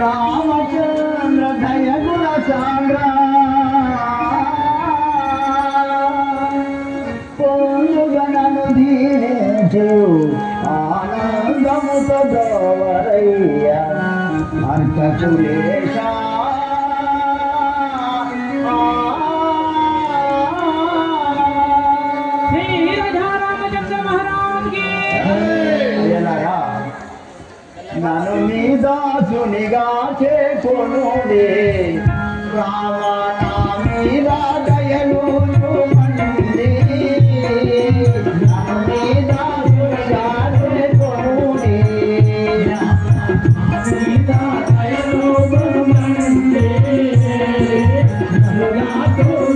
రామచంద్ర దయగుణ సాంద్ర పొందుగనను దీనించు ఆనందముతో దోవరయ్య అర్చకులేశ శ్రీ దాసునిగా చేకొనుడే. రామ నా మీద దయలు చూపండి. నన్ను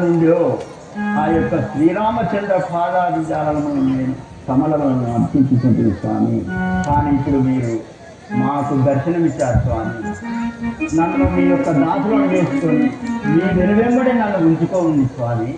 నుండో ఆ యొక్క శ్రీరామచంద్ర పాదాభిజాలను నేను కమలను అర్పించుకుంటుంది స్వామి కానీ ఇప్పుడు మీరు మాకు దర్శనమిచ్చారు స్వామి నన్ను మీ యొక్క దాసులను వేసుకొని మీ వెనువెంబడి నన్ను ఉంచుకోండి స్వామి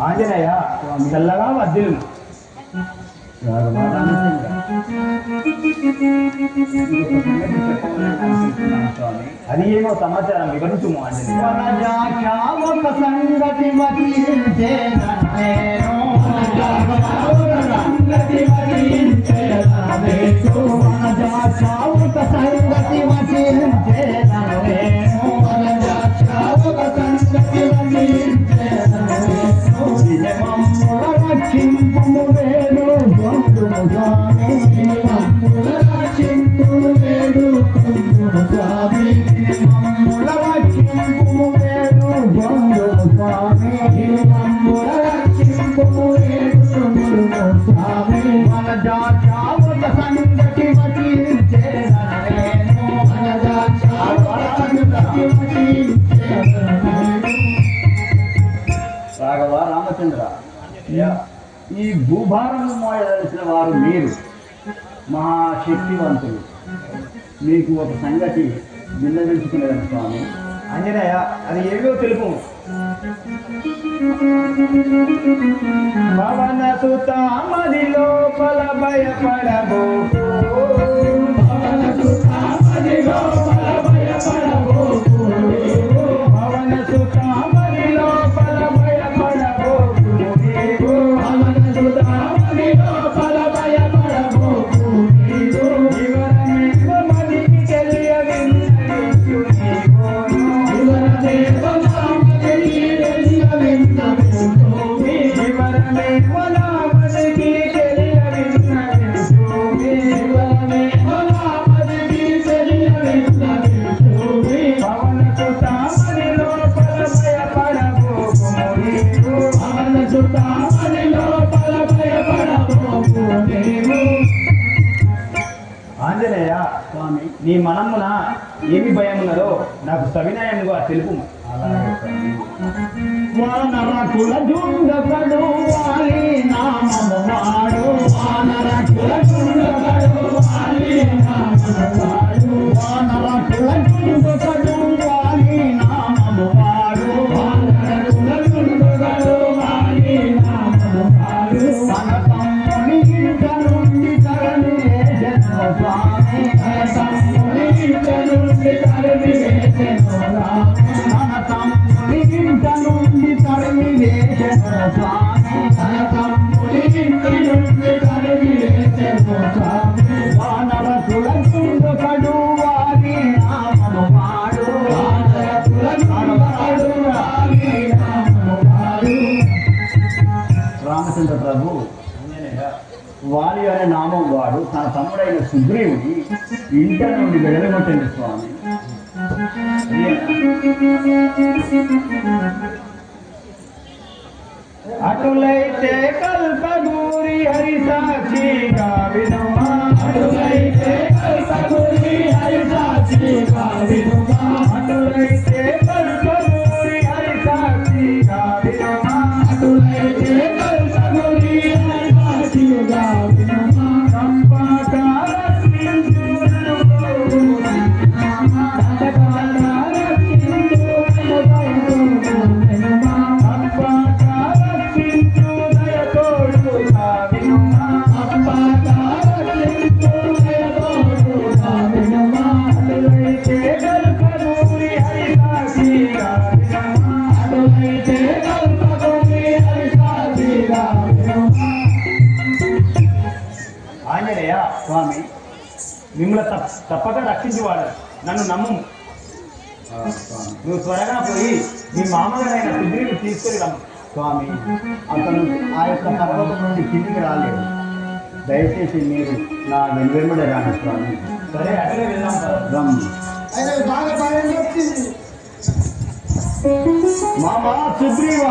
ఆంజనేయ చల్లగా వద్దులు అది ఏమో సమాచారం వివరించుము ఆంజనేయ. ఒక సంగతి want వారు మీరు మహాశక్తివంతులు. మీకు ఒక సంగతి విన్నవించుకునేదని స్వామి. ఆంజనేయ అది ఏమిటో తెలుపు. పవన సుతామది లోపల భయపడబోకు పవన సుతామది లోపల ఆంజనేయ స్వామి నీ మనమున ఏమి భయమున్నదో నాకు సవినయముగా తెలుపు. కుల వానరకుల జుండకడు వారి నామము వాడు వానర కుల రామచంద్ర ప్రభు వాలి అనే నామం వాడు తన తమ్ముడైన సుగ్రీవుడి ఇంట నుండి వెళ్ళగొట్టండి స్వామి. अटुलैते कल्पगूरि हरिसाक्षी गाविनमः अटुलैते మిమ్మల్ని తప్ప తప్పక రక్షించేవాడు నన్ను నమ్ము. నువ్వు త్వరగా పోయి మీ మామగారైన సుగ్రీవుని తీసుకొని రమ్ము. స్వామి అతను ఆ యొక్క పర్వతం నుండి కిందికి రాలేదు. దయచేసి మీరు నా వెనువెంబడే రాను స్వామి. సరే అక్కడే వెళ్దాం రమ్ము. చెప్తుంది మామ సుగ్రీవ